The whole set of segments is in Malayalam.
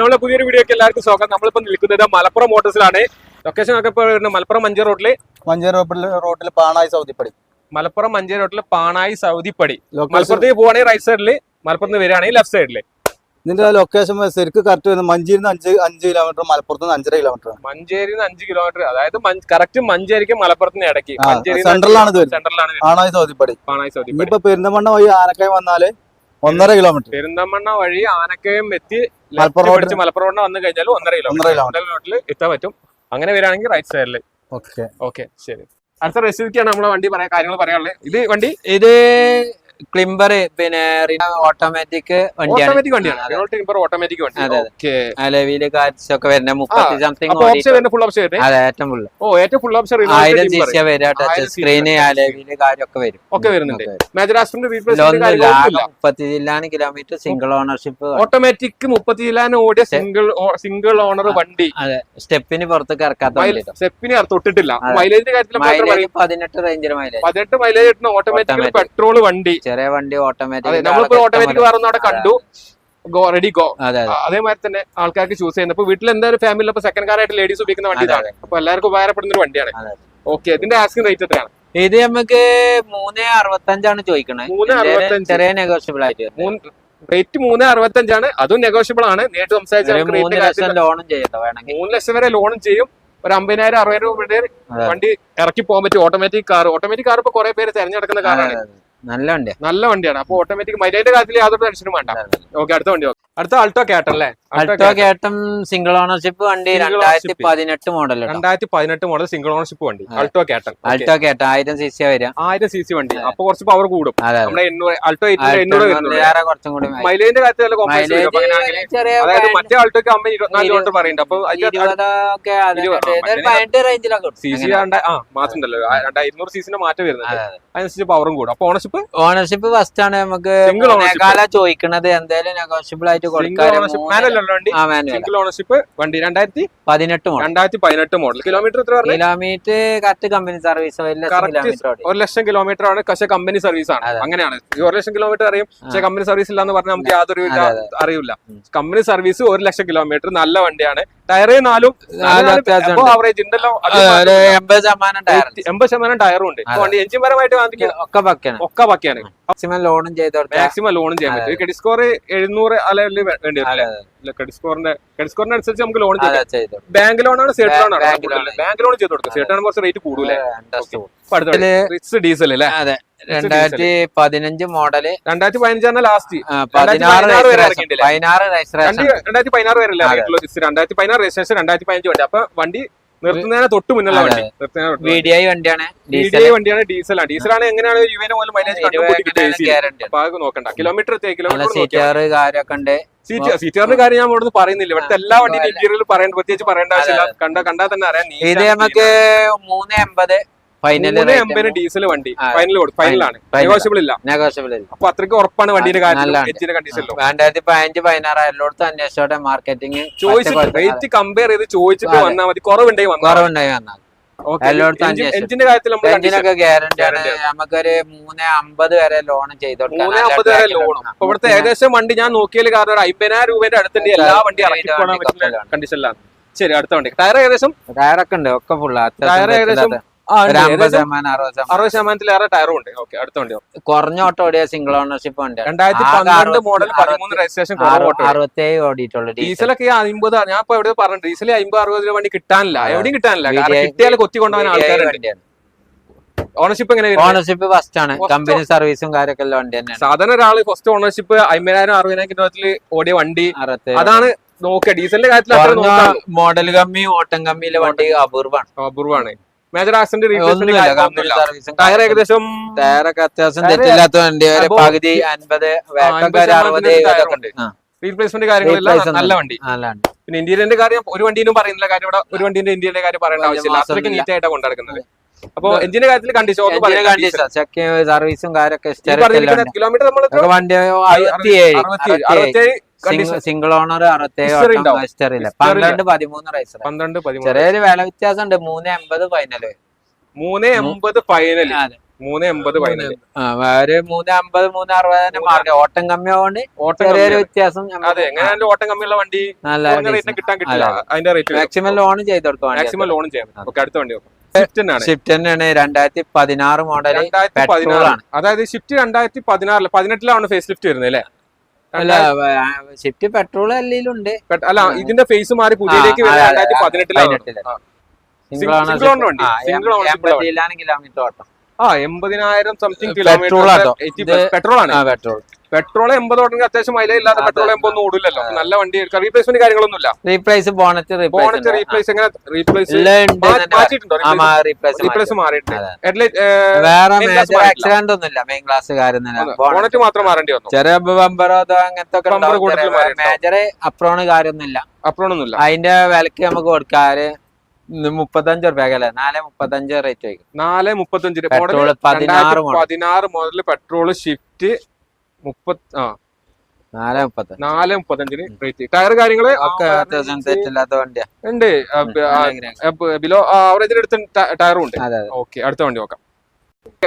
നമ്മളെ പുതിയൊരു വീഡിയോക്ക് എല്ലാവർക്കും സ്വാഗതം. നമ്മളിപ്പോ നിൽക്കുന്നത് മലപ്പുറം മോട്ടോഴ്സിലാണ് ലൊക്കേഷൻ ഒക്കെ ഇപ്പോൾ വരുന്നത് മലപ്പുറം മഞ്ചേരി റോഡിൽ മഞ്ചേരി റോഡിൽ റോഡിൽ പാണായി സൗദിപ്പടി. മലപ്പുറം മഞ്ചേരി റോഡിൽ പാണായി സൗദിപ്പടി. മലപ്പുറത്തേക്ക് പോവാണെങ്കിൽ റൈറ്റ് സൈഡിൽ മലപ്പുറത്ത് നിന്ന് വരികയാണെങ്കിൽ ലെഫ്റ്റ് സൈഡിൽ ഇതിന്റെ ലൊക്കേഷൻ ശരിക്കും കറക്റ്റ് വരുന്നത് മഞ്ചേരിന്ന് അഞ്ച് അഞ്ച് കിലോമീറ്റർ മലപ്പുറത്ത് നിന്ന് അഞ്ചര കിലോമീറ്റർ മഞ്ചേരി അഞ്ച് കിലോമീറ്റർ അതായത് കറക്റ്റ് മഞ്ചേരിക്ക് മലപ്പുറത്തിന് ഇടയ്ക്ക്. മഞ്ചേരി സെൻട്രലാണ്. സെൻട്രലാണ് പാണായി സൗദിപ്പടി. പാണായി സൗദിപ്പടി. ഇപ്പൊ പെരുന്തമണ്ണ വഴി ആനക്കായി വന്നാൽ ഒന്നര കിലോമീറ്റർ പെരിന്തമണ്ണ വഴി ആനക്കയം എത്തി മലപ്പുറം റോഡ് മലപ്പുറം റോഡിന് വന്നു കഴിഞ്ഞാൽ ഒന്നര കിലോമീറ്റർ കിലോമീറ്ററിൽ എത്താൻ പറ്റും. അങ്ങനെ വരികയാണെങ്കിൽ റൈറ്റ് സൈഡിൽ ഓക്കെ ഓക്കെ ശരി. അടുത്ത റെസിപ്പിക്കാണ് നമ്മളെ വണ്ടി പറയാ കാര്യങ്ങൾ പറയാനുള്ളത്. ഇത് വണ്ടി ഇത് ക്ലിംബർ പിന്നെ ഓട്ടോമാറ്റിക് ഓട്ടോമാറ്റിക് വണ്ടിയാണ്. ഓട്ടോമാറ്റിക് വണ്ടി. വരുന്ന മുപ്പത്തി സംതിങ് ഫുൾ ഓപ്ഷൻ അതെ ഏറ്റവും ഫുള്ള് ഓ ഏറ്റവും ഫുൾ ഓപ്ഷൻ ആയിരം ടച്ച് സ്ക്രീന്. കാര്യമൊക്കെ വരും. ഒക്കെ വരുന്നുണ്ട്. മുപ്പത്തി ജില്ലാന് കിലോമീറ്റർ സിംഗിൾ ഓണർഷിപ്പ് ഓട്ടോമാറ്റിക് മുപ്പത്തി ജില്ലാന് ഓടിയ സിംഗിൾ സിംഗിൾ ഓണർ വണ്ടി. അതെ. സ്റ്റെപ്പിന് പുറത്തേക്ക് ഇറക്കാത്ത സ്റ്റെപ്പിന് തൊട്ടിട്ടില്ല. മൈലേജിന്റെ കാര്യത്തിൽ പതിനെട്ട് റേഞ്ചിൽ മൈലേജ് പതിനെട്ട് മൈലേജ് കിട്ടുന്ന ഓട്ടോമാറ്റിക് പെട്രോൾ വണ്ടി. ചെറിയ വണ്ടി ഓട്ടോമാറ്റിക് നമ്മളിപ്പോ ഓട്ടോമാറ്റിക് വേറെ അവിടെ കണ്ടു. Go ready go. അതെ അതെ. അതേമാതിരി തന്നെ ആൾക്കാർക്ക് ചൂസ് ചെയ്യുന്നത്. ഇപ്പൊ വീട്ടിൽ എന്തായാലും ഫാമിലി ഇപ്പൊ സെക്കൻഡ് കാർ ആയിട്ട് ലേഡീസ് ഉപയോഗിക്കുന്ന വണ്ടി അതെ, ഇതാണ് അപ്പൊ എല്ലാവർക്കും ഉപകാരപ്പെടുന്ന ഒരു വണ്ടിയാണ്. ഓക്കെ ഇതിന്റെ ആസ്കിംഗ് റേറ്റ് എത്രയാണ്? ഇത് നമുക്ക് മൂന്ന് അറുപത്തഞ്ചാണ് ചോദിക്കണത് മൂന്ന് ചെറിയ നെഗോഷ്യബിൾ ആയിട്ട്. റേറ്റ് മൂന്ന് അറുപത്തഞ്ചാണ്. അതും നെഗോഷ്യബിൾ ആണ്. നേരിട്ട് സംസാരിച്ചാൽ ലോണും മൂന്ന് ലക്ഷം വരെ ലോണും ചെയ്യും. ഒരു അമ്പതിനായിരം അറുപതിനായിരം രൂപയുടെ. വണ്ടി ഇറക്കി പോകാൻ പറ്റും. ഓട്ടോമാറ്റിക് കാർ ഓട്ടോമാറ്റിക് കാർ ഇപ്പൊ കുറെ പേര് തെരഞ്ഞെടുക്കുന്ന കാറാണ്. നല്ല വണ്ടിയാ നല്ല വണ്ടിയാണ് അപ്പൊ ഓട്ടോമാറ്റിക് മൈലേജിന്റെ കാര്യത്തിൽ യാതൊരു ടെൻഷനും വേണ്ട. ഓക്കെ അടുത്ത വണ്ടി നോക്കാം. അടുത്ത ആൾട്ടോ കേട്ടല്ലേ അല്ലേ അൾട്ടോ കേട്ടം. സിംഗിൾ ഓണർഷിപ്പ് വണ്ടി Single രണ്ടായിരത്തി. പതിനെട്ട് മോഡൽ രണ്ടായിരത്തി പതിനെട്ട് മോഡൽ സിംഗിൾ ഓണർഷിപ്പ് വണ്ടി. അൾട്ടോ കേട്ടം അൾട്ടോ കേട്ട ആയിരം സി സി വരിക. ആയിരം സി സി വണ്ടി. അപ്പൊ കുറച്ച് പവർ കൂടും. നമ്മുടെ എണ്ണൂറ് അൾട്ടോ എണ്ണൂറ് കുറച്ചും കൂടി മൈലേജിന്റെ കാര്യത്തിൽ ചെറിയ അതായത് മറ്റേ ആൾട്ടോക്ക് അമ്മ ഇരുപത്തിനാല് കിലോമീറ്റർ പറയുന്നുണ്ട്. അപ്പൊ സി സി ആ മാസം ഉണ്ടല്ലോ. രണ്ടായിരത്തി ഇരുന്നൂറ് സി സിന്റെ മാറ്റം വരുന്നുണ്ട്. അതിനനുസരിച്ച് പവറും കൂടും. അപ്പൊ ഓണർഷിപ്പ് ഓണർഷിപ്പ് ഫസ്റ്റ് ആണ്. നമുക്ക്. ചോദിക്കണത്. എന്തായാലും നെഗോഷ്യബിൾ ആയിട്ട് കൊടുക്കാൻ ഓണർഷിപ്പ് വണ്ടി മാനുവൽ സിംഗിൾ ഓണർഷിപ്പ് വണ്ടി. രണ്ടായിരത്തി പതിനെട്ട് മോഡൽ രണ്ടായിരത്തി പതിനെട്ട് മോഡൽ കിലോമീറ്റർ എത്ര കിലോമീറ്റർ കറക്റ്റ് കമ്പനി സർവീസ്. ഒരു ലക്ഷം കിലോമീറ്റർ ആണ്. പക്ഷെ കമ്പനി സർവീസ് ആണ്. അങ്ങനെയാണ്. ഒരു ലക്ഷം കിലോമീറ്റർ അറിയും. പക്ഷെ കമ്പനി സർവീസ് ഇല്ലാന്ന് പറഞ്ഞാൽ നമുക്ക് യാതൊരു അറിയില്ല. കമ്പനി സർവീസ് ഒരു ലക്ഷം കിലോമീറ്റർ നല്ല വണ്ടിയാണ്. ടയറ് നാലും. ആവറേജ് ഉണ്ടല്ലോ. എൺപത് ശതമാനം ടയറും ഉണ്ട്. വണ്ടി എഞ്ചിൻ പരമായിട്ട് ഒക്കെ ബാക്കിയാണ് മാക്സിമം ലോണും ചെയ്ത് കൊടുക്കാം മാക്സിമം ലോണും ചെയ്യാൻ പറ്റും. ക്രെഡിറ്റ് സ്കോർ എഴുന്നൂറ് അല്ലെങ്കിൽ വേണ്ടി വരില്ല ക്രെഡിറ്റ് സ്കോറിന്റെ ക്രെഡിറ്റ് സ്കോറിന് അനുസരിച്ച് നമുക്ക് ലോൺ ചെയ്യാം ബാങ്ക് ലോൺ ആണ് സേട്ട് ലോൺ ആണ്. ബാങ്ക് ലോൺ ചെയ്ത് കൊടുക്കും. സേട്ട് ആണ് കുറച്ച് റേറ്റ് കൂടുതലേ റിച്ച് ഡീസൽ അല്ലേ? അതെ രണ്ടായിരത്തി പതിനഞ്ച് മോഡൽ രണ്ടായിരത്തി പതിനഞ്ചാണ് ലാസ്റ്റ് പതിനാറ് വരെ പതിനാറ് രജിസ്ട്രേഷൻ രണ്ടായിരത്തി പതിനാറ് വരെ രണ്ടായിരത്തി പതിനാറ് രജിസ്ട്രേഷൻ രണ്ടായിരത്തി പതിനഞ്ച് വണ്ടി അപ്പൊ വണ്ടി നിർത്തുന്നതിന് തൊട്ട് മുന്നല്ല. വണ്ടി. നിർത്തുന്നതിന് വണ്ടിയാണ് ഡീസൽ ആണ് വണ്ടിയാണ് ഡീസലാണ്. ഡീസലാണ് എങ്ങനെയാണ് യുവിനെ പോലും മൈലേജ് നോക്കണ്ട. കിലോമീറ്റർ കിലോമീറ്റർ സീറ്റ് സീറ്ററിന്റെ കാര്യം ഞാൻ ഇവിടുന്ന് പറയുന്നില്ല. ഇവിടുത്തെ എല്ലാ വണ്ടിയും ഇന്റീരിയറിൽ പറയേണ്ട പ്രത്യേകിച്ച് പറയേണ്ട ആവശ്യമില്ല. കണ്ട കണ്ടാൽ തന്നെ അറിയാം. ഇത് നമുക്ക് മൂന്ന് എൺപത് മൂന്ന് ഡീസൽ വണ്ടി. ഫൈനൽ ഫൈനലാണ്. നെഗോഷ്യബിൾ ഇല്ല. നെഗോഷ്യബിൾ അപ്പൊ അത്രയ്ക്ക് ഉറപ്പാണ് വണ്ടിയുടെ കാര്യത്തിൽ നല്ലതാണ്. എഞ്ചിന്റെ കണ്ടീഷനിലും രണ്ടായിരത്തി പതിനഞ്ച് പതിനാറ് എല്ലായിടത്തും അന്വേഷിച്ചോട്ടെ മാർക്കറ്റിംഗ് ചോദിച്ചിട്ട് റേറ്റ് കമ്പയർ ചെയ്ത് ചോദിച്ചിട്ട് അതെ. വന്നാൽ മതി. വന്നാൽ കുറവുണ്ടായി വന്നാൽ എല്ലായിടത്തും അന്വേഷിച്ചു. എഞ്ചിന്റെ കാര്യത്തിൽ എഞ്ചിനൊക്കെ ഗ്യാരണ്ടി ആണ്. Guarantee നമുക്കൊരു മൂന്ന് അമ്പത് വരെ ലോൺ ചെയ്ത് കൊടുക്കാം മൂന്ന് അമ്പത് വരെ ലോണും. ഇവിടുത്തെ ഏകദേശം വണ്ടി ഞാൻ നോക്കിയാൽ കാരണം ഒരു അമ്പതിനായിരം രൂപയുടെ അടുത്തുണ്ട് എല്ലാ വണ്ടി. കണ്ടീഷനിലാണ് ശരി അടുത്ത വണ്ടി. ടയർ ഏകദേശം? ടയർ ഒക്കെ ഉണ്ട്. ഒക്കെ ഫുള്ള് ടയർ ഏകദേശം അറുപത് ശതമാനം. അറുപത് ശതമാനത്തിലേറെ ടയറും ഉണ്ട്. ഓക്കെ അടുത്ത വണ്ടി കുറഞ്ഞ ഓട്ടോ ഓടിയ സിംഗിൾ ഓണർഷിപ്പ് ഉണ്ട് രണ്ടായിരത്തി പന്ത്രണ്ട് മോഡൽ പതിമൂന്ന് രജിസ്ട്രേഷൻ അറുപത്തേഴ് ഓടിയിട്ടുള്ളൂ ഡീസൽ ഡീസലൊക്കെ അമ്പത് ഞാൻ ഇപ്പൊ എവിടെ പറഞ്ഞു ഡീസൽ അമ്പത് അറുപത് രൂപ വണ്ടി കിട്ടാനില്ല. എവിടെയും കിട്ടാനില്ല. കിട്ടിയാൽ കൊത്തി കൊണ്ടുപോകാൻ ആൾക്കാരുണ്ട് ഓണർഷിപ്പ് എങ്ങനെ? ഓണർഷിപ്പ് ഫസ്റ്റ് ആണ്. കമ്പനി സർവീസും കാര്യമൊക്കെ ഉള്ള വണ്ടി തന്നെയാണ്. സാധാരണ ഒരാൾ ഫസ്റ്റ് ഓണർഷിപ്പ് അമ്പതിനായിരം അറുപതിനായിരം കിലോമീറ്ററിൽ ഓടിയ വണ്ടി. അതാണ് നോക്കുക. ഡീസലിന്റെ കാര്യത്തിൽ മോഡൽ കമ്മി ഓട്ടം കമ്മിയിലെ വണ്ടി അപൂർവമാണ് അപൂർവമാണ് മേജർ ആക്സിഡന്റ് ടയർ ഏകദേശം ടയറൊക്കെ അത്യാവശ്യം തെറ്റില്ലാത്ത വണ്ടി ഒരു പകുതി അൻപത് അറുപത് റീപ്ലേസ്മെന്റ് കാര്യങ്ങളെല്ലാം നല്ല വണ്ടി. പിന്നെ ഇന്ത്യയിലെ കാര്യം ഒരു വണ്ടിയിലും പറയുന്നില്ല. കാര്യം ഇവിടെ ഒരു വണ്ടിന്റെ ഇന്ത്യയിലെ കാര്യം പറയേണ്ട ആവശ്യമില്ല. അത്രയ്ക്ക്. നീറ്റ് ആയിട്ടാണ് കൊണ്ടുനടക്കുന്നത്. അപ്പൊ എഞ്ചിന്റെ കാര്യത്തിൽ കണ്ടീഷൻ എഞ്ചിന് ചെക്ക് സർവീസും കാര്യമൊക്കെ കിലോമീറ്റർ നമ്മൾ അറുപത്തിയേഴ്. സിംഗിൾ ഓണർ അറുപത്തേഴ്. പന്ത്രണ്ട് പതിമൂന്ന് പന്ത്രണ്ട് ചെറിയൊരു വില വ്യത്യാസം ഉണ്ട് മൂന്ന് എൺപത് ഫൈനൽ മൂന്ന് എൺപത് ഫൈനൽ മൂന്ന് എൺപത് ഫൈനൽ ആ, ഒരു മൂന്ന് അമ്പത് മൂന്ന് അറുപത് തന്നെ മാർക്കറ്റ് ഓട്ടം കമ്മിയാവുകൊണ്ട് ഓട്ടം ചെറിയൊരു വ്യത്യാസം അതെ എങ്ങനെയാലും ഓട്ടം കമ്മിയുള്ള വണ്ടി നല്ല റേറ്റിന് കിട്ടാൻ കിട്ടില്ല. അതിന്റെ റേറ്റ് മാക്സിമം ലോൺ ചെയ്ത് മാക്സിമം ലോൺ ചെയ്യാം ഓക്കെ അടുത്ത വണ്ടി നോക്കാം. രണ്ടായിരത്തി പതിനാറ് മോഡൽ. അതായത് ഷിഫ്റ്റ് രണ്ടായിരത്തി പതിനാറിൽ പതിനെട്ടിലാണ് ഫേസ് ലിഫ്റ്റ് വരുന്നത് അല്ലേ? അല്ല ഷിഫ്റ്റ് പെട്രോൾ അല്ലെങ്കിലുണ്ട് അല്ല ഇതിന്റെ ഫേസ് മാറി പുതിയതിലേക്ക് ആ, രണ്ടായിരത്തി പതിനെട്ടിലാണ്. കിലോമീറ്റർ ഓട്ടം എൺപതിനായിരം സംതിങ് കിലോമീറ്റർ പെട്രോൾ ആണ്. പെട്രോൾ. പെട്രോൾ എൺപത് ഓടണമെങ്കിൽ അത്യാവശ്യം മൈലേജ് ഇല്ലാതെ പെട്രോൾ എൺപത് ഒന്നും ഓടില്ലല്ലോ നല്ല വണ്ടി റീപ്ലേസ്മെന്റ് കാര്യങ്ങളൊന്നും ഇല്ല. റീപ്ലേസ് ബോണറ്റ് ബോണറ്റ് റീപ്ലേസ് എങ്ങനെ റീപ്ലേസ് റീപ്ലേസ് ആക്സിഡന്റ് ഒന്നുമില്ല. മെയിൻ ക്ലാസ് കാര്യം ബോണറ്റ് മാത്രം മാറേണ്ടി വന്നു. ചെറിയ ബമ്പറോ അങ്ങനത്തെ. മേജർ അപ്രോണ് കാര്യമൊന്നുമില്ല. അതിന്റെ വിലക്ക് നമുക്ക് കൊടുക്കാറ് മുപ്പത്തഞ്ച് റുപ്യല്ലേ നാല് മുപ്പത്തഞ്ച് റേറ്റ് നാലേ നാല് മുപ്പത്തഞ്ച് പെട്രോൾ പതിനാറ് മോഡൽ മുതൽ പെട്രോൾ ഷിഫ്റ്റ് മുപ്പത്തി ആ. നാല് മുപ്പത്തഞ്ച്. നാല് മുപ്പത്തഞ്ചിന് റേറ്റ് ടയർ കാര്യങ്ങൾ വണ്ടിയാ. ഉണ്ട്. ബിലോ ആവറേജിന് അടുത്ത ടയറും ഉണ്ട്. ഓക്കെ അടുത്ത വണ്ടി നോക്കാം.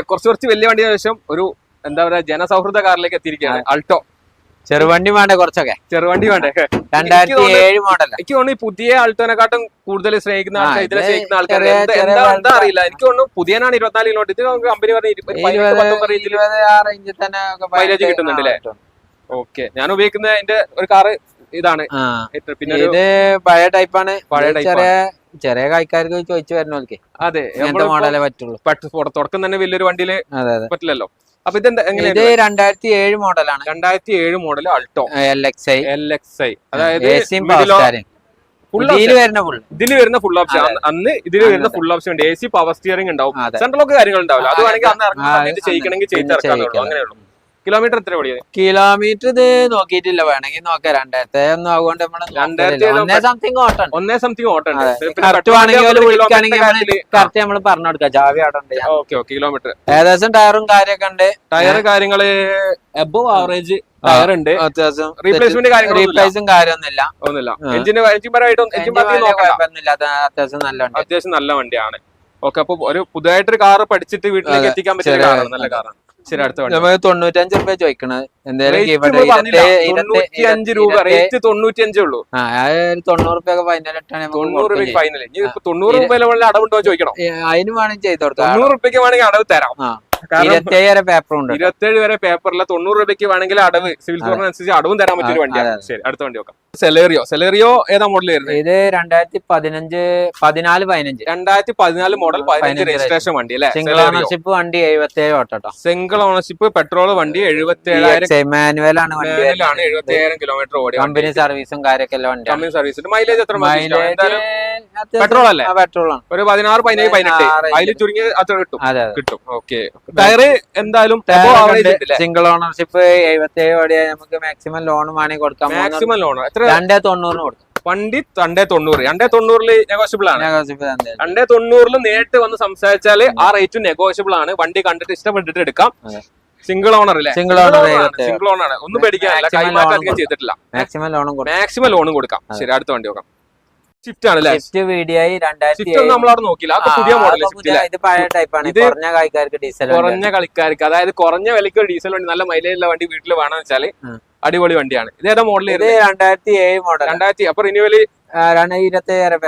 കുറച്ച് കുറച്ച് വലിയ വണ്ടിന് ശേഷം ഒരു എന്താ പറയാ ജനസൗഹൃദ കാറിലേക്ക് എത്തിയിരിക്കുകയാണ് അൾട്ടോ ചെറുവണ്ടി വേണ്ട കുറച്ചൊക്കെ? ചെറുവണ്ടി വേണ്ടേ? രണ്ടായിരത്തി ഏഴ് മോഡൽ എനിക്ക് തോന്നുന്നു പുതിയ ആൾട്ടോനെക്കാട്ടും കൂടുതൽ സ്നേഹിക്കുന്ന ആൾക്കാർ സ്നേഹിക്കുന്ന എന്താ. അറിയില്ല. എനിക്ക് തോന്നുന്നു പുതിയനാണ് ഇരുപത്തിനാല് കിലോട്ട് ഇത് കമ്പനി പറഞ്ഞ ഭയങ്കര- കിട്ടുന്നുണ്ട് ഓക്കെ ഞാൻ ഉപയോഗിക്കുന്ന എന്റെ ഒരു കാറ് ഇതാണ്. പിന്നെ ഇത് പഴയ ടൈപ്പാണ് പഴയ ടൈപ്പ് ചെറിയ കായ്ക്കാർക്ക് ചോദിച്ചു വരുന്നവർക്ക് അതെ. മോഡലേ പറ്റുള്ളൂ. തുടക്കം തന്നെ വലിയൊരു അതെ. പറ്റില്ലല്ലോ. അപ്പൊ ഇത് എങ്ങനെയാണ് രണ്ടായിരത്തി ഏഴ് മോഡലാണ് രണ്ടായിരത്തി ഏഴ് model Alto L X I L X I അതായത് ഇതിൽ വരുന്ന ഫുൾ ഓപ്ഷൻ അന്ന് ഇതിൽ വരുന്ന ഫുൾ ഓപ്ഷൻ ഉണ്ട്. എ സി പവർ സ്റ്റിയറിംഗ് ഉണ്ടാവും. സെൻട്രൽ ലോക്ക് കാര്യങ്ങൾ ഉണ്ടാവില്ല അത് വേണമെങ്കിൽ അന്ന് ഇറങ്ങി. ചെയ്യിക്കണമെങ്കിൽ ചെയ്തിറക്കാന്നുള്ളൂ അങ്ങനെയുള്ളൂ കിലോമീറ്റർ എത്ര ഓടിയത്? കിലോമീറ്റർ ഇത് നോക്കിയിട്ടില്ല. വേണമെങ്കിൽ നോക്കാം. രണ്ടായിരത്തി ഒന്നും ആകൊണ്ട് സംതിങ് ഓട്ടം ഒന്നേ സംതിങ് ഓട്ടം. കറക്റ്റ് നമ്മൾ പറഞ്ഞു കൊടുക്കാം. Xavi okay okay. കിലോമീറ്റർ ഏകദേശം ടയറും കാര്യമൊക്കെ ഉണ്ട്. ടയർ കാര്യങ്ങൾ എബോ ആവറേജ് ടയർ ഉണ്ട്. റീപ്ലേസ്മെന്റ് റീപ്ലേസും കാര്യമൊന്നുമില്ല. ഒന്നുമില്ല. ആ. എഞ്ചിന് എഞ്ചിൻ പരമായിട്ട് അത്യാവശ്യം നല്ല അത്യാവശ്യം നല്ല വണ്ടിയാണ്. ഓക്കെ അപ്പൊ ഒരു പുതിയായിട്ടൊരു കാറ് പഠിച്ചിട്ട് വീട്ടിലേക്ക് എത്തിക്കാൻ പറ്റിയ കാറാണ് നല്ല കാറാണ് തൊണ്ണൂറ്റഞ്ച് രൂപ ചോദിക്കണത് എന്തായാലും രൂപ റേറ്റ് തൊണ്ണൂറ്റി അഞ്ചേ ഉള്ളൂ തൊണ്ണൂറ് തൊണ്ണൂറ് രൂപയ്ക്ക് ഫൈനൽ തൊണ്ണൂറ് അടവുണ്ടോ ചോദിക്കണം. അതിന് വേണമെങ്കിൽ ചെയ്ത് തൊണ്ണൂറ് രൂപയ്ക്ക് വേണമെങ്കിൽ അടവ് തരാം. ആ. കാരണം ഇരുപത്തി വരെ പേപ്പർ ഉണ്ട് ഇരുപത്തേഴ് വരെ പേപ്പറിലെ തൊണ്ണൂറ് രൂപയ്ക്ക് വേണമെങ്കിൽ അടവ് സിവിൽ സ്കോറിന് അനുസരിച്ച് അടവും തരാൻ പറ്റിയ വണ്ടിയാണ്. ശരി അടുത്ത വണ്ടി നോക്കാം. സെലേറിയോ സെലേറിയോ ഏതാ മോഡൽ വരുന്നത്? ഇത് രണ്ടായിരത്തി പതിനഞ്ച് പതിനാല് പതിനഞ്ച്. രണ്ടായിരത്തി പതിനാല് മോഡൽ പതിനഞ്ച് രജിസ്ട്രേഷൻ വണ്ടി അല്ലെ? സിംഗിൾ ഓണർഷിപ്പ് വണ്ടി എഴുപത്തി ഏഴ് ഓട്ടോ സിംഗിൾ ഓണർഷിപ്പ് പെട്രോൾ വണ്ടി എഴുപത്തി ഏഴായിരം മാനുവൽ ആണ് വണ്ടി ആണ്. എഴുപത്തി ഏഴായിരം കിലോമീറ്റർ ഓടി കമ്പനി സർവീസും കാര്യമൊക്കെ വണ്ടിയാണ്. കമ്പനി സർവീസിന്റെ മൈലേജ് എത്ര പെട്രോൾ അല്ലേ? പെട്രോൾ ആണ്. ഒരു പതിനാറ് പതിനേഴ് പതിനെട്ട്. അതിൽ ചുരുങ്ങി അത്ര കിട്ടും. കിട്ടും. ഓക്കെ ടയർ എന്തായാലും സിംഗിൾ ഓണർഷിപ്പ് എഴുപത്തി ഏഴ് ഓടിയാൽ നമുക്ക് മാക്സിമം ലോണും വേണമെങ്കിൽ കൊടുക്കാം മാക്സിമം ലോൺ എത്ര രണ്ടേ തൊണ്ണൂറിന് കൊടുത്തു. വണ്ടി രണ്ടേ തൊണ്ണൂറ്. രണ്ടേ തൊണ്ണൂറിൽ നെഗോഷ്യബിൾ ആണ്. രണ്ടേ തൊണ്ണൂറിൽ നേരിട്ട് വന്ന് സംസാരിച്ചാൽ ആ റേറ്റ് നെഗോഷ്യബിൾ ആണ്. വണ്ടി കണ്ടിട്ട് ഇഷ്ടപ്പെട്ടിട്ട് എടുക്കാം. സിംഗിൾ ഓണർ അല്ലേ സിംഗിൾ ഓണർ. സിംഗിൾ ഓണർ ആണ്. ഒന്നും പേടിക്കാനില്ല. കൈമാറ്റം അധികം ചെയ്തിട്ടില്ല. മാക്സിമം ലോണും മാക്സിമം ലോണും കൊടുക്കാം. ശരി അടുത്ത വണ്ടി നോക്കാം. സ്വിഫ്റ്റ് ആണ് സ്വിഫ്റ്റ് രണ്ടായിരത്തി നോക്കില്ല അത് പുതിയ മോഡൽ ഇത് പഴയ ടൈപ്പാണ് കുറഞ്ഞ ഡീസൽ കുറഞ്ഞ കളിക്കാർക്ക്. അതായത് കുറഞ്ഞ വിലയ്ക്ക് ഡീസൽ വണ്ടി നല്ല മൈലേജ് ഉള്ള വണ്ടി വീട്ടിൽ വേണമെന്ന് വെച്ചാൽ. അടിപൊളി വണ്ടിയാണ്. ഇത് ഏതാ മോഡൽ രണ്ടായിരത്തി ഏഴ് മോഡൽ രണ്ടായിരത്തി അപ്പൊ റിന്യൂവൽ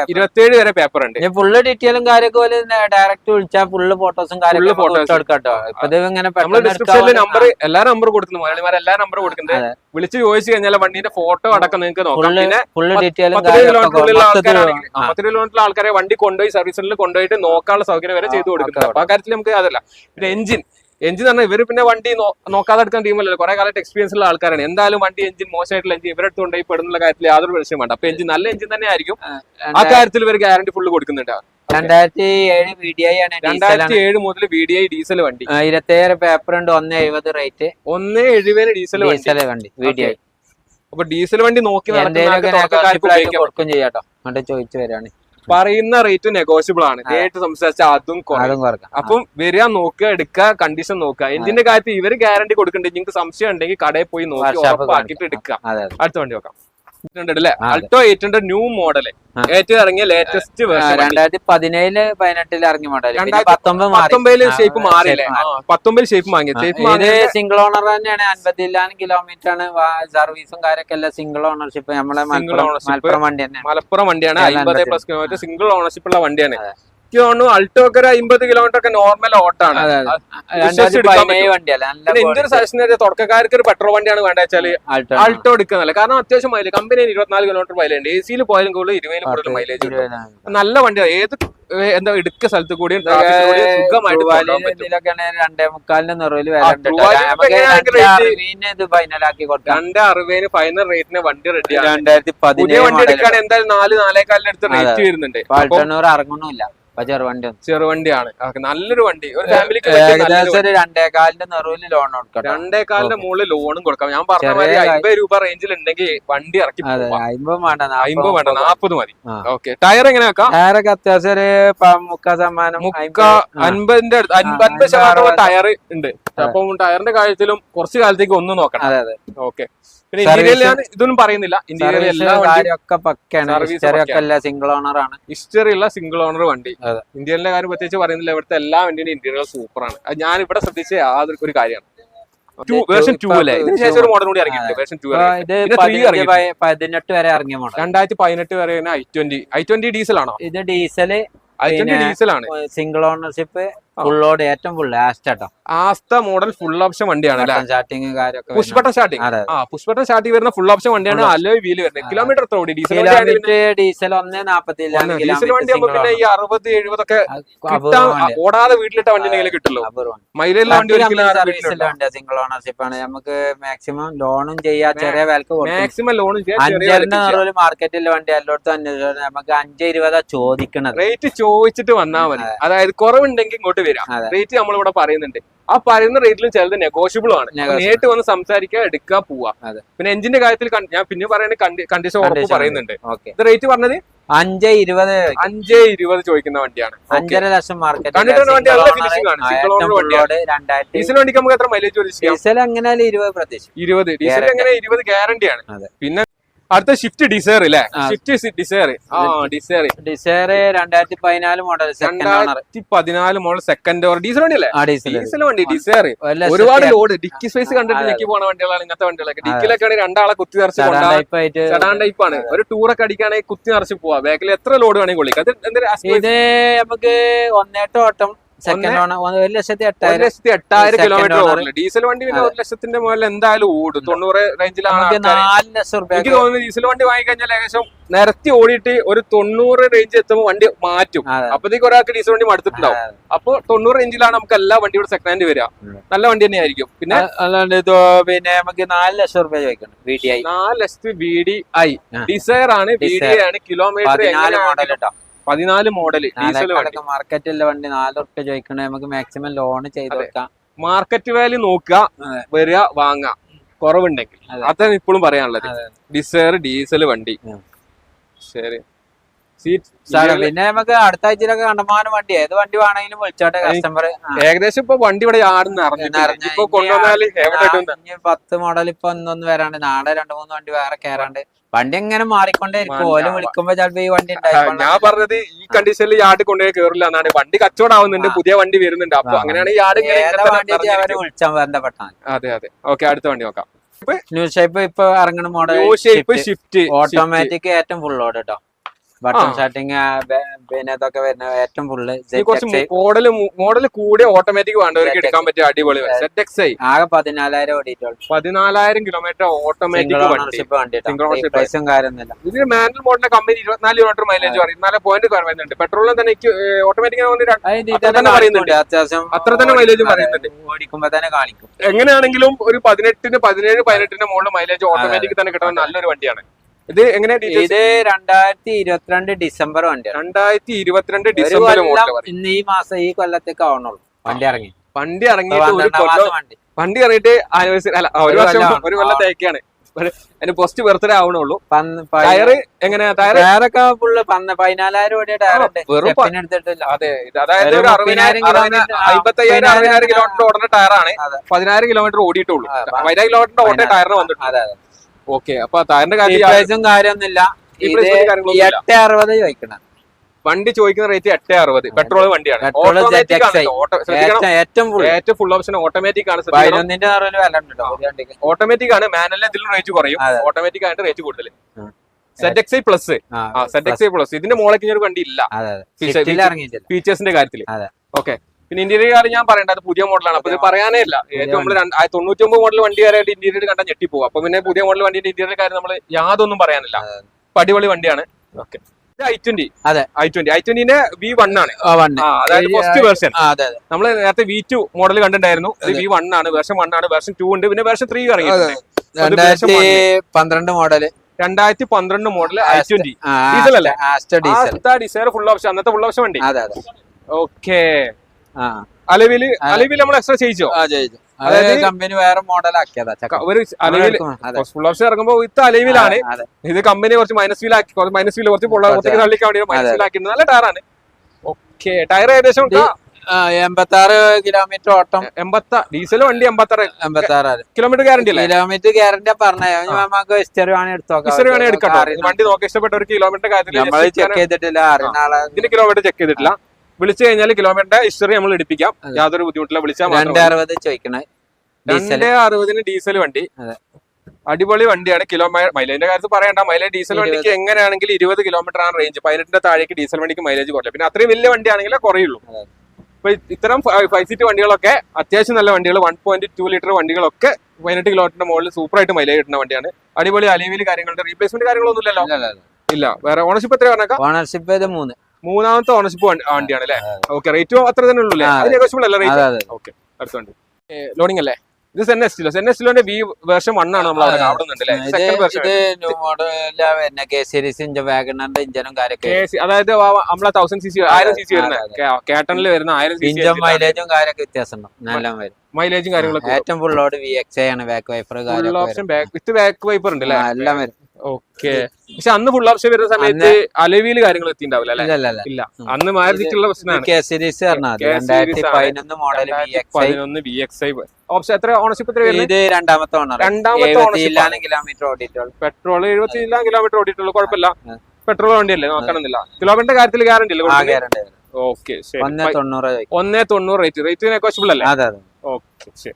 ഇരുപത്തിയേഴ് വരെ പേപ്പർ ഉണ്ട്. ഫുള്ള് ഡീറ്റെയിലും കാര്യമൊക്കെ പോലെ ഡയറക്റ്റ് വിളിച്ചാൽ ഫുള്ള് ഫോട്ടോസും കാര്യങ്ങളും ഫോട്ടോസ് എടുക്കാട്ടോ ഇങ്ങനെ നമ്പർ എല്ലാ നമ്പർ കൊടുക്കുന്നു. മലയാളിമാർ എല്ലാ നമ്പർ കൊടുക്കുന്നത്. വിളിച്ച് ചോദിച്ചു കഴിഞ്ഞാൽ വണ്ടിന്റെ ഫോട്ടോ അടക്കം നിങ്ങൾക്ക് നോക്കാം. പിന്നെ പത്ത് കിലോമീറ്ററിലുള്ള ആൾക്കാരെ വണ്ടി കൊണ്ടുപോയി സർവീസ് സെന്ററിൽ കൊണ്ടുപോയിട്ട് നോക്കാനുള്ള സൗകര്യം വരെ ചെയ്തു കൊടുക്കുന്നത് അപ്പൊ ആ കാര്യത്തിൽ നമുക്ക് അതല്ല. പിന്നെ എഞ്ചിൻ എഞ്ചിൻ പറഞ്ഞാൽ ഇവർ പിന്നെ വണ്ടി നോക്കാതെ എടുക്കാൻ ടീമല്ലല്ലോ കുറെ കാലത്ത് എക്സ്പീരിയൻസ് ഉള്ള ആൾക്കാരാണ്. എന്തായാലും വണ്ടി എഞ്ചിൻ മോശമായിട്ടുള്ള എഞ്ചിൻ ഇവരെടുത്ത് കൊണ്ടുപോയി പെടുന്നുള്ള കാര്യത്തിൽ യാതൊരു പ്രശ്നം വേണ്ട. അപ്പൊ എഞ്ചിൻ നല്ല എഞ്ചിൻ തന്നെ ആയിരിക്കും. ആ കാര്യത്തിൽ ഇവർ ഗ്യാരണ്ടി ഫുള്ള് കൊടുക്കുന്നുണ്ട്. രണ്ടായിരത്തി ഏഴ് വി ഡി ഐ ആണ് രണ്ടായിരത്തി ഏഴ് മുതൽ വി ഡി ഐ ഡീസൽ വണ്ടി. ഇരുപത്തി ഏഴ് പേപ്പർ ഉണ്ട് ഒന്ന് എഴുപത് റേറ്റ് ഒന്ന് എഴുപത് ഡീസൽ വണ്ടി. ഡീസൽ വണ്ടി വി ഡി ഐ അപ്പൊ ഡീസൽ വണ്ടി നോക്കി എന്തെങ്കിലും കൊടുക്കും ചെയ്യാട്ടോ അങ്ങോട്ട് ചോദിച്ചു വരാണ്. പറയുന്ന റേറ്റ് നെഗോഷ്യബിൾ ആണ്. നേരിട്ട് സംസാരിച്ചാൽ അതും കുറയും. അപ്പം വരിക നോക്കുക എടുക്കുക കണ്ടീഷൻ നോക്കുക. എന്തിന്റെ കാര്യത്തിൽ ഇവർ ഗ്യാരണ്ടി കൊടുക്കണ്ടെങ്കിൽ നിങ്ങൾക്ക് സംശയം ഉണ്ടെങ്കിൽ കടയിൽ പോയി നോക്കി ഉറപ്പാക്കിട്ട് ഉറപ്പാക്കിയിട്ട് എടുക്കുക അടുത്ത വണ്ടി നോക്കാം. Alto eight hundred new model. ഏറ്റവും ഇറങ്ങിയ ലേറ്റസ്റ്റ് രണ്ടായിരത്തി പതിനേഴിൽ പതിനെട്ടിൽ ഇറങ്ങിയ മോഡൽ പത്തൊമ്പതിൽ ഷേപ്പ് മാറിയല്ലേ. പത്തൊമ്പതിൽ ഷേപ്പ് വാങ്ങി ഷേപ്പ് സിംഗിൾ ഓണർ തന്നെയാണ്. അൻപത്തില്ലാനും കിലോമീറ്റർ ആണ്. സർവീസും കാര്യമൊക്കെ എല്ലാം സിംഗിൾ ഓണർഷിപ്പ് നമ്മളെ മലപ്പുറം വണ്ടി തന്നെ മലപ്പുറം വണ്ടിയാണ്. അമ്പത് പ്ലസ് കിലോമീറ്റർ സിംഗിൾ ഓണർഷിപ്പ് ഉള്ള വണ്ടിയാണ്. എനിക്ക് തോന്നുന്നു അൾട്ടോ ഒക്കെ ഒരു അമ്പത് കിലോമീറ്റർ ഒക്കെ നോർമൽ ഓട്ടാണ് എന്റെ ഒരു സജഷൻ തുടക്കക്കാർക്ക് ഒരു പെട്രോൾ വണ്ടിയാണ് വേണ്ട വെച്ചാൽ അൾട്ടോ ആൾട്ടോ എടുക്കുന്നല്ല കാരണം അത്യാവശ്യം മൈലേജ് കമ്പനി ഇരുപത്തിനാല് കിലോമീറ്റർ മൈലേജ് ഉണ്ട് എ സിയിൽ പോയാലും കൂടുതൽ ഇരുപതിലും കൂടുതൽ മൈലേജ് നല്ല വണ്ടിയാണ് ഏത് എന്താ എടുക്ക സ്ഥലത്ത് കൂടി രണ്ടേ അറുപതിന് ഫൈനൽ റേറ്റിന് വണ്ടി റെഡിയാണ് രണ്ടായിരത്തി പുതിയ വണ്ടി എടുക്കാൻ എടുക്കുകയാണെങ്കിൽ എന്തായാലും നാല് നാലേക്കാലിന് അടുത്ത് റേറ്റ്. വരുന്നുണ്ട്. ഇപ്പൊ ചെറുവണ്ടിയാണ് നല്ലൊരു വണ്ടി. ഒരു ഫാമിലിക്ക് ഏകദേശം ഒരു രണ്ടേകാലിന്റെ നിറവിൽ ലോൺ കൊടുക്കാം രണ്ടേകാലിന്റെ മുകളിൽ ലോണും കൊടുക്കാം. ഞാൻ പറഞ്ഞ മാതിരി അമ്പത് രൂപ റേഞ്ചിൽ ഉണ്ടെങ്കിൽ വണ്ടി ഇറക്കി അമ്പത് വേണ്ട അമ്പത് വേണ്ട നാപ്പത് മതി. ഓക്കെ. ടയർ എങ്ങനെ വെക്കാം? ടയറൊക്കെ അത്യാവശ്യം ഒരു സമ്മാനം മുക്കാ ശതമാനം മുക്ക അൻപതിന്റെ അടുത്ത് അൻപത് ശതമാനം. ടയർ ഉണ്ട്. അപ്പം ടയറിന്റെ കാര്യത്തിലും കുറച്ച് കാലത്തേക്ക് ഒന്നും നോക്കണം. അതെ അതെ. ഓക്കെ. പിന്നെ ഇന്റീരിയർ ഇതൊന്നും പറയുന്നില്ല. ഇന്ത്യയിലെ എല്ലാ കാര്യമൊക്കെ പക്കയാണ്. സിംഗിൾ ഓണർ ആണ്. ഹിസ്റ്ററി ഉള്ള സിംഗിൾ ഓണർ വണ്ടി. ഇന്ത്യയിലെ കാര്യം പ്രത്യേകിച്ച് പറയുന്നില്ല. ഇവിടുത്തെ എല്ലാ വണ്ടിയുടെ ഇന്റീരിയർ സൂപ്പറാണ് ആണ്. ഞാൻ ഇവിടെ ശ്രദ്ധിച്ച യാതൊരു ഒരു കാര്യമാണ്. പതിനെട്ട് വരെ ഇറങ്ങിയ മോഡൽ രണ്ടായിരത്തി പതിനെട്ട് വരെ I twenty I twenty diesel ആണോ? ഇത് ഡീസൽ ഐ ട്വന്റി ഡീസൽ ആണ്. സിംഗിൾ ഓണർഷിപ്പ് ഫുൾ ലോഡ് ഏറ്റവും ഫുൾ ലാസ്റ്റ് ആട്ടോ. ആസ്ത മോഡൽ ഫുൾ ഓപ്ഷൻ വണ്ടിയാണ് സ്റ്റാർട്ടിങ് കാര്യമൊക്കെ പുഷ് ബട്ടൺ സ്റ്റാർട്ടിങ് ആ പുഷ് ബട്ടൺ സ്റ്റാർട്ടിങ് വരുന്ന ഫുൾ ഓപ്ഷൻ വണ്ടിയാണ് അലോയ് വീൽ വരുന്നത്. കിലോമീറ്റർ എത്ര ഓടി? ഡീസൽ ഡീസൽ ഒന്നേ നാപ്പത്തി ഡീസൽ വണ്ടി പിന്നെ ഈ അറുപത് എഴുപതൊക്കെ ഓടാതെ വീട്ടിലിട്ട വണ്ടി കിട്ടുള്ളൂ. മൈലേജ് വണ്ടി. സിംഗിൾ ഓണർഷിപ്പ് ആണ്. നമുക്ക് മാക്സിമം ലോണും ചെയ്യാ ചെറിയ വിലക്ക് മാക്സിമം ലോണും നിറവിൽ മാർക്കറ്റിൽ വണ്ടി എല്ലായിടത്തും അന്വേഷിച്ചു നമുക്ക് അഞ്ച് ഇരുപതാ ചോദിക്കണത്. റേറ്റ് ചോദിച്ചിട്ട് വന്നാൽ മതി. അതായത് കുറവുണ്ടെങ്കിൽ ഇങ്ങോട്ട് വരാം. റേറ്റ് നമ്മളിവിടെ പറയുന്നുണ്ട്. ആ പറയുന്ന റേറ്റിലും ചിലത് നെഗോഷ്യബിൾ ആണ്. നേരിട്ട് വന്ന് സംസാരിക്കുക എടുക്കുക പോവാ. പിന്നെ എഞ്ചിന്റെ കാര്യത്തിൽ ഞാൻ പിന്നെ പറയുന്നത് കണ്ടീഷൻ ഉറപ്പ് പറയുന്നുണ്ട്. ഇത് റേറ്റ് പറഞ്ഞത്? അഞ്ച് ഇരുപത് അഞ്ചേ ഇരുപത് ചോദിക്കുന്ന വണ്ടിയാണ്. അഞ്ചര ലക്ഷം മാർക്കറ്റ് ഡീസൽ വണ്ടിക്ക് നമുക്ക് എത്ര മൈലേജ് ഡീസൽ എങ്ങനെയാലും ഇരുപത് പ്രതീക്ഷ ഇരുപത്. ഡീസൽ. എങ്ങനെ ഇരുപത് ഗ്യാരണ്ടി ആണ്. അതെ. പിന്നെ അടുത്ത ഷിഫ്റ്റ് ഡിസയർ അല്ലേ. ഷിഫ്റ്റ് ഡിസയർ ആ ഡിസയർ ഡിസയർ രണ്ടായിരത്തി പതിനാല് മോഡൽ രണ്ടായിരത്തി പതിനാല് മോഡൽ സെക്കൻഡ് ഓർ ഡീസൽ വണ്ടി അല്ലേ ഡീസൽ വണ്ടി ഡിസയർ ഒരുപാട് ലോഡ് ഡിക്കി സ്പേസ് കണ്ടിട്ട് ഡിക്കി ഞെക്കി പോണ വണ്ടികളാണ് ഇങ്ങനത്തെ വണ്ടികളൊക്കെ. ഡിക്കിലൊക്കെ ആണെങ്കിൽ രണ്ടാളെ കുത്തി നിറച്ച് സെഡാൻ ടൈപ്പ് ആണ്. ഒരു ടൂറൊക്കെ അടിക്കുകയാണെങ്കിൽ കുത്തി നിറച്ച് പോവാ. ബാക്കിൽ എത്ര ലോഡ് വേണമെങ്കിൽ കൊള്ളിക്കാം അത് എന്തൊരു ഇത് നമുക്ക് ഒന്നേട്ടം ഓട്ടം സെക്കൻഡ് ഓണർ ഒരു ലക്ഷത്തി ഒരു ലക്ഷത്തി എട്ടായിരം കിലോമീറ്റർ ഓടില്ല ഡീസൽ വണ്ടി പിന്നെ ഒരു ലക്ഷത്തിന്റെ മുകളിൽ എന്തായാലും ഓടും. തൊണ്ണൂറ് റേഞ്ചിലാണ്. നാല് ലക്ഷം റുപ്യ എനിക്ക് തോന്നുന്നു ഡീസൽ വണ്ടി വാങ്ങിക്കഴിഞ്ഞാൽ ഏകദേശം നിരത്തി ഓടിയിട്ട് ഒരു തൊണ്ണൂറ് റേഞ്ച് എത്തുമ്പോൾ വണ്ടി മാറ്റും. അപ്പത്തേക്ക് ഒരാൾക്ക് ഡീസൽ വണ്ടി മടുത്തിട്ടുണ്ടാവും. അപ്പൊ തൊണ്ണൂറ് റേഞ്ചിലാണ് നമുക്ക് എല്ലാ വണ്ടിയുടെ സെക്കൻഡ് ഹാൻഡ് വരിക നല്ല വണ്ടി തന്നെ ആയിരിക്കും പിന്നെ അല്ലാണ്ട് ഇത് പിന്നെ നമുക്ക് നാല് ലക്ഷം റുപ്യ ചോദിക്കണം. വി ഡി ഐ നാല് ലക്ഷത്തി V D I Dzire Dzire ആണ് വി ഡി Desire. ആണ്. കിലോമീറ്റർ കേട്ടോ പതിനാല് മോഡൽ ഡീസൽ വണ്ടി. മാർക്കറ്റിലെ വണ്ടി നാല് ചോദിക്കണേ. നമുക്ക് മാക്സിമം ലോൺ ചെയ്ത്. കൊടുക്കാം. മാർക്കറ്റ് വാല്യൂ നോക്കുക. വരിക വാങ്ങുക. കുറവുണ്ടെങ്കിൽ. അതെ. അതാണ് ഇപ്പോഴും പറയാനുള്ളത്. ഡിസേർ ഡിസയർ ഡീസൽ വണ്ടി. ശരി. സീറ്റ് സാറേ പിന്നെ നമുക്ക് അടുത്ത ആഴ്ചയിലൊക്കെ കണ്ടമാനം വണ്ടി. ഏത് വണ്ടി വേണമെങ്കിലും വിളിച്ചോട്ടെ കസ്റ്റമർ ഏകദേശം ഇപ്പൊ വണ്ടി ഇവിടെ ആടുന്ന പത്ത് മോഡൽ ഇപ്പൊ ഒന്നൊന്ന് വരാണ്ട്. നാളെ രണ്ടു മൂന്ന് വണ്ടി വേറെ കയറാണ്ട് വണ്ടി എങ്ങനെ മാറിക്കൊണ്ടേ ഇരിക്കും. ഓൽ വിളിക്കുമ്പോ ചിലപ്പോ ഈ വണ്ടി. ഞാൻ പറഞ്ഞത് ഈ കണ്ടീഷനിൽ യാർഡ് കൊണ്ടുപോയി കേറില്ല എന്നാണ്. വണ്ടി കച്ചവടാവുന്നുണ്ട്. പുതിയ വണ്ടി വരുന്നുണ്ട്. അപ്പൊ അങ്ങനെയാണ് യാർഡ് വിളിച്ചാൽ ബന്ധപ്പെട്ടാൽ അതെ അതെ. ഓക്കെ അടുത്ത വണ്ടി നോക്കാം. ന്യൂ ഷേപ്പ് ഇപ്പൊ ഇറങ്ങുന്ന model new shape Swift automatic ഏറ്റവും ഫുൾ ലോഡ് കേട്ടോ ബട്ടൺ ഷർട്ടിങ് പിന്നെ ഇതൊക്കെ വരുന്ന ഏറ്റവും ഫുള്ള് മോഡൽ മോഡൽ കൂടിയ ഓട്ടോമാറ്റിക് വേണ്ടവർക്ക് എടുക്കാൻ പറ്റിയ അടിപൊളി ആകെ പതിനാലായിരം ഓടിയിട്ടുള്ളൂ. പതിനാലായിരം കിലോമീറ്റർ ഓട്ടോമാറ്റിക് ഓണർഷിപ്പ് വണ്ടി. Single ownership. പ്രൈസും കാര്യമൊന്നുമില്ല ഇതിന് മാനുവൽ മോഡലിന്റെ കമ്പനി ഇരുപത്തിനാല് കിലോമീറ്റർ മൈലേജ് പറയും. നാല് പോയിന്റ് പറയുന്നുണ്ട് പെട്രോളിന് തന്നെ ഓട്ടോമാറ്റിക് പറയുന്നുണ്ട്. അത്യാവശ്യം അത്ര തന്നെ മൈലേജ് പറയുന്നുണ്ട്. ഓടിക്കുമ്പോ തന്നെ കാണിക്കും. എങ്ങനെയാണെങ്കിലും ഒരു പതിനെട്ടിന് പതിനേഴ് പതിനെട്ടിന് മുകളിൽ മൈലേജ് ഓട്ടോമാറ്റിക് തന്നെ കിട്ടുന്ന നല്ലൊരു വണ്ടിയാണ്. ഇത് എങ്ങനെ? ഇത് രണ്ടായിരത്തി ഇരുപത്തിരണ്ട് ഡിസംബർ വണ്ടി രണ്ടായിരത്തി ഇരുപത്തിരണ്ട് ഡിസംബർ ഇന്ന് ഈ മാസം ഈ കൊല്ലത്തേക്ക് ആവണുള്ളൂ. വണ്ടി ഇറങ്ങി. വണ്ടി ഇറങ്ങി ഇറങ്ങിയിട്ട് ഒരു കൊല്ലം വണ്ടി. ഇറങ്ങിയിട്ട് ആനിവേഴ്സറി അല്ല ഒരു വർഷം ഒരു കൊല്ലം. തേക്കാണ്. അതിന് പോസ്റ്റ് ബർത്ത്ഡേ ആവണുള്ളൂ. ടയർ എങ്ങനെയാ? ടയർ ടയറൊക്കെ ഫുള്ള് പതിനാലായിരം പ- അതെ അതായത് ഒരു അറുപതിനായിരം അമ്പത്തയ്യായിരം അറുപതിനായിരം കിലോമീറ്റർ ഓടുന്ന ടയറാണ്. പതിനായിരം കിലോമീറ്റർ ഓടിയിട്ടുള്ളൂ. പതിനായിരം കിലോമീറ്റർ ഓടേ ടയറിന് വന്നിട്ടുണ്ട് അതെ അതെ. ഓക്കെ അപ്പൊ താരന്റെ കാര്യം കാര്യമൊന്നുമില്ല. എട്ട് അറുപത് ചോദിക്കണം. വണ്ടി ചോദിക്കുന്ന റേറ്റ് എട്ട് അറുപത്. പെട്രോൾ വണ്ടിയാണ്. ഏറ്റവും-. ഫുൾ ഓപ്ഷൻ ഓട്ടോമാറ്റിക് ആണ്. ഓട്ടോമാറ്റിക് ആണ്. മാനുവൽ ഇതിലും റേറ്റ് കുറയും. ഓട്ടോമാറ്റിക് ആയിട്ട് റേറ്റ് കൂടുതൽ Z X I plus Z X I plus ഇതിന്റെ മോളേക്ക് ഒരു വണ്ടി ഇല്ല. ഫീച്ചേഴ്സിന്റെ കാര്യത്തിൽ. ഓക്കെ പിന്നെ ഇന്റീരിയർ കാര്യം ഞാൻ പറയണ്ട അത് പുതിയ മോഡലാണ് അപ്പൊ ഇത് പറയാനേ ഇല്ല. ഏറ്റവും നമ്മൾ തൊണ്ണൂറ്റി ഒമ്പത് മോഡൽ വണ്ടി വരെയായിട്ട് ഇന്റീരിയർ കണ്ടാൽ ഞെട്ടിപ്പോകും അപ്പൊ പിന്നെ പുതിയ മോഡൽ വണ്ടിന്റെ ഇന്റീരിയർ കാര്യം നമ്മൾ യാതൊന്നും പറയാനില്ല. അപ്പൊ അടിപൊളി വണ്ടിയാണ്. ഓക്കെ. ഐ ട്വന്റി അതെ. ഐ ട്വന്റി ഐ ട്വന്റിന്റെ വി വൺ ആണ്. അതായത് ഫസ്റ്റ് വേർഷൻ നമ്മൾ നേരത്തെ വി ടു മോഡൽ കണ്ടിട്ടുണ്ടായിരുന്നു. വി വൺ ആണ് വേർഷൻ വൺ ആണ് വേർഷൻ ടു ഉണ്ട്. പിന്നെ വേർഷൻ ത്രീ ഇറങ്ങി രണ്ടായിരത്തി പന്ത്രണ്ട് മോഡൽ രണ്ടായിരത്തി പന്ത്രണ്ട് മോഡൽ ഐ ട്വന്റി ഡീസൽ അല്ലേ? ഡീസൽ ഡിസൈർ ഫുൾ ഓപ്ഷൻ അന്നത്തെ ഫുൾ ഓപ്ഷൻ വണ്ടി. ഓക്കേ അലവിൽ. അലവിൽ നമ്മൾ എക്സ്ട്രാ ചെയ്യിച്ചോ? അതായത് കമ്പനി വേറെ മോഡൽ ആക്കിയതാ ഒരു അലവിൽ ഫുൾ ഓപ്ഷൻ ഇറങ്ങുമ്പോൾ വിത്ത് അലവിലാണ്. ഇത് കമ്പനി കുറച്ച് മൈനസ് വീൽ കുറച്ച് മൈനസ് വീൽ കുറച്ച് കുറച്ച് തള്ളിക്കാൻ വേണ്ടി മൈനസ് വീൽ നല്ല ടയറാണ് ഓക്കെ ടയർ ഏകദേശം ഇത് എൺപത്തി ആറ് കിലോമീറ്റർ ഓട്ടം. എൺപത്ത ഡീസൽ വണ്ടി എൺപത്താറ്. എൺപത്തി ആറ് കിലോമീറ്റർ ഗ്യാരണ്ടി അല്ലേ? കിലോമീറ്റർ ഗ്യാരണ്ടി പറഞ്ഞ. നമുക്ക് ഹിസ്റ്ററി വേണമെങ്കിൽ എടുത്തു ഇസ്റ്റർ വേണേ എടുക്കട്ടോ. വണ്ടി നോക്കി ഇഷ്ടപ്പെട്ട ഒരു കിലോമീറ്റർ നമ്മൾ ചെക്ക് ചെയ്തിട്ടില്ല. അറിയുന്ന ആളെ ഇതിന് കിലോമീറ്റർ ചെക്ക് ചെയ്തിട്ടില്ല. വിളിച്ചു കഴിഞ്ഞാൽ കിലോമീറ്ററിന്റെ ഹിസ്റ്ററി നമ്മൾ എടുപ്പിക്കാം. യാതൊരു ബുദ്ധിമുട്ടില്ല വിളിച്ചാൽ രണ്ടേ അറുപതിന് ഡീസൽ വണ്ടി. അടിപൊളി വണ്ടിയാണ്. കിലോ മൈലേജിന്റെ കാര്യത്തിൽ പറയണ്ട. മൈലേജ് ഡീസൽ വണ്ടിക്ക് എങ്ങനെയാണെങ്കിൽ ഇരുപത് കിലോമീറ്റർ ആണ് റേഞ്ച് പതിനെട്ടിന്റെ താഴേക്ക് ഡീസൽ വണ്ടിക്ക് മൈലേജ് കുറയില്ല പിന്നെ അത്രയും വലിയ വണ്ടിയാണെങ്കിലേ കുറയുള്ളൂ. അപ്പൊ ഇത്തരം ഫൈവ് സീറ്റ് വണ്ടികളൊക്കെ അത്യാവശ്യം നല്ല വണ്ടികൾ വൺ പോയിന്റ് ടു ലിറ്റർ വണ്ടികളൊക്കെ പതിനെട്ട് കിലോമീറ്ററിന്റെ മുകളിൽ സൂപ്പർ ആയിട്ട് മൈലേജ് കിട്ടുന്ന വണ്ടിയാണ്. അടിപൊളി അലീവിൽ കാര്യങ്ങളുണ്ട്. റീപ്ലേസ്മെന്റ് കാര്യങ്ങളൊന്നും ഇല്ലല്ലോ ഇല്ല വേറെ ഓണർഷിപ്പ് എത്ര ഓണർഷിപ്പ് മൂന്ന്. മൂന്നാമത്തെ ഓണർഷിപ്പ് വണ്ടിയാണ് അല്ലേ? ഓക്കെ റേറ്റ് അത്ര തന്നെ ഉള്ളൂ അല്ലേ? റേറ്റ് ഓക്കെ അടുത്ത വണ്ടി. ലോണിംഗ് അല്ലേ? ഇത് സെൻ എസ്റ്റിലോ സെൻ എസ്റ്റിലോന്റെ വി വേർഷൻ വൺ ആണ് നമ്മൾ അവിടെ. കാണുന്നുണ്ട് ഇഞ്ചനും അതായത് നമ്മളെ തൗസൻഡ് സി സി ആയിരം സി സി വരുന്ന കേട്ടണിൽ വരുന്ന ആയിരം സി സി മൈലേജും കാര്യമൊക്കെ വ്യത്യാസം നല്ല മൈലേജും കാര്യങ്ങളൊക്കെ ഏറ്റവും ഫുൾ ലോഡ് വി എക്സ് ആണ്. Back wiper full option back with back wiper ഉണ്ട് അല്ലേ? എല്ലാം വരും. ഓക്കെ. പക്ഷെ അന്ന് ഫുൾ ഓപ്ഷൻ വരുന്ന സമയത്ത് അലവിയിൽ കാര്യങ്ങൾ എത്തിണ്ടാവില്ല ഇല്ല. അന്ന് മാരുതിക്കുള്ള പ്രശ്നമാണ്. വി എക്സ് ഐ ഓപ്ഷൻ എത്ര? ഓണർഷിപ്പ് എത്ര ഇത് രണ്ടാമത്തെ ഓണർ രണ്ടാമത്തെ കിലോമീറ്റർ ഓടിയിട്ടുള്ളൂ. പെട്രോൾ എഴുപത്തിയില്ല കിലോമീറ്റർ ഓടിയിട്ടുള്ളൂ. കുഴപ്പമില്ല. പെട്രോൾ വണ്ടിയല്ലേ? നോക്കണമെന്നില്ല. കിലോമീറ്റർ കാര്യത്തിൽ ഗ്യാരണ്ടി അല്ലേ ഓക്കെ ഒന്ന് തൊണ്ണൂറ് റേറ്റ് റേറ്റ് നെഗോഷ്യബിൾ അല്ലേ? ഓക്കെ ശരി.